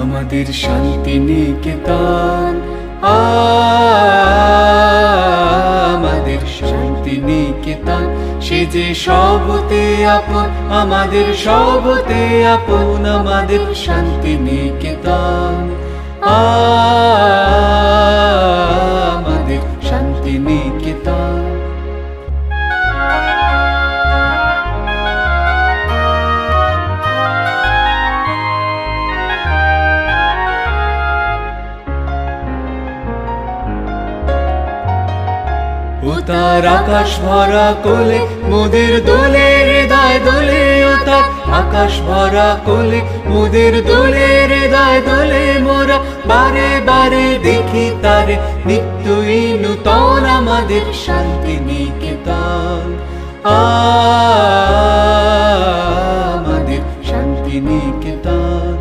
আমাদের শান্তি নিকেতন। আমাদের শান্তি নিকেতন। সে যে সবতে আপন, আমাদের সবতে আপন, আমাদের শান্তি নিকেতন। আমাদের শান্তি নিকেতন ও তার আকাশ ভরা কোলে, মোদের দোলে, হৃদয় দোলে ও তার আকাশ ভরা কোলে, মোদের দোলে, হৃদয় দোলে মোরা বারে বারে দেখি তারে। নিত্যই নূতন আমাদের শান্তি নিকেতন। আমাদের শান্তি নিকেতন।